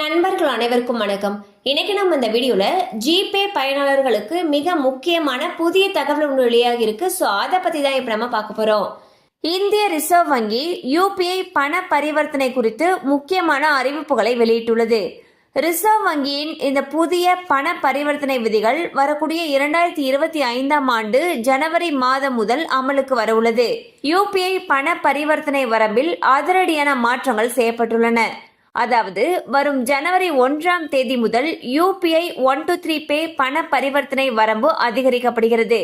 நண்பர்கள் அனைவருக்கும் வணக்கம். இன்னைக்கு நம்ம இந்த வீடியோல ஜிபே பயனாளர்களுக்கு மிக முக்கியமான புதிய தகவல் ஒன்று வெளியாகி இருக்கு. ஸோ அதை பத்தி தான் இப்போ நம்ம பார்க்க போறோம். இந்திய ரிசர்வ் வங்கி யூபிஐ பண பரிவர்த்தனை குறித்து முக்கியமான அறிவிப்புகளை வெளியிட்டுள்ளது. ரிசர்வ் வங்கியின் இந்த புதிய பண பரிவர்த்தனை விதிகள் வரக்கூடிய இரண்டாயிரத்தி இருபத்தி ஐந்தாம் ஆண்டு ஜனவரி மாதம் முதல் அமலுக்கு வரவுள்ளது யூபிஐ பண பரிவர்த்தனை வரம்பில் அதிரடியான மாற்றங்கள் செய்யப்பட்டுள்ளன. அதாவது வரும் ஜனவரி ஒன்றாம் தேதி முதல் UPI one two three pay பண பரிவர்த்தனை வரம்பு அதிகரிக்கப்படுகிறது.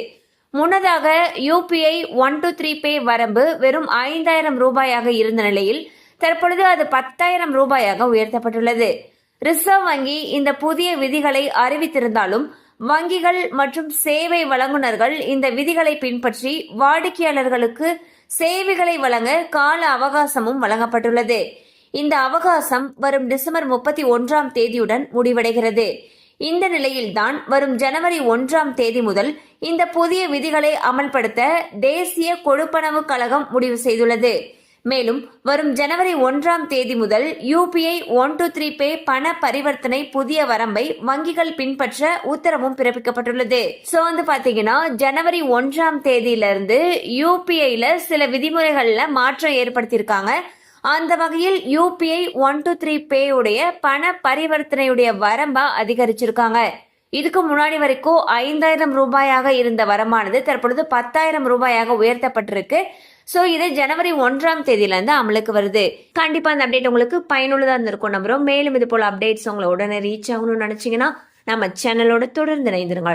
முன்னதாக UPI one two three pay வரம்பு வெறும் ஐந்தாயிரம் ரூபாயாக இருந்த நிலையில் தற்பொழுது அது பத்தாயிரம் ரூபாயாக உயர்த்தப்பட்டுள்ளது. ரிசர்வ் வங்கி இந்த புதிய விதிகளை அறிவித்திருந்தாலும் வங்கிகள் மற்றும் சேவை வழங்குனர்கள் இந்த விதிகளை பின்பற்றி வாடிக்கையாளர்களுக்கு சேவைகளை வழங்க கால அவகாசமும் வழங்கப்பட்டுள்ளது. இந்த அவகாசம் வரும் டிசம்பர் முப்பத்தி ஒன்றாம் தேதியுடன் முடிவடைகிறது. இந்த நிலையில்தான் வரும் ஜனவரி ஒன்றாம் தேதி முதல் இந்த புதிய விதிகளை அமல்படுத்த தேசிய கொடுப்பனவு கழகம் முடிவு செய்துள்ளது. மேலும் வரும் ஜனவரி ஒன்றாம் தேதி முதல் UPI one two three pay பண பரிவர்த்தனை புதிய வரம்பை வங்கிகள் பின்பற்ற உத்தரவும் பிறப்பிக்கப்பட்டுள்ளது. சோ வந்து பாத்தீங்கன்னா ஜனவரி ஒன்றாம் தேதியிலிருந்து யூபிஐல சில விதிமுறைகள்ல மாற்றம் ஏற்படுத்தியிருக்காங்க. அந்த வகையில் UPI one two three pay உடைய பண பரிவர்த்தனையுடைய வரம்பா அதிகரிச்சிருக்காங்க. இதுக்கு முன்னாடி வரைக்கும் ஐந்தாயிரம் ரூபாயாக இருந்த வரமானது தற்பொழுது பத்தாயிரம் ரூபாயாக உயர்த்தப்பட்டிருக்கு. ஸோ இது ஜனவரி ஒன்றாம் தேதியிலேருந்து அமலுக்கு வருது. கண்டிப்பாக அந்த அப்டேட் உங்களுக்கு பயனுள்ளதாக இருந்திருக்கும் நம்புறோம். மேலும் இது போல் அப்டேட்ஸ் உங்களை உடனே ரீச் ஆகணும்னு நினச்சிங்கன்னா நம்ம சேனலோட தொடர்ந்து இணைந்திருங்கள்.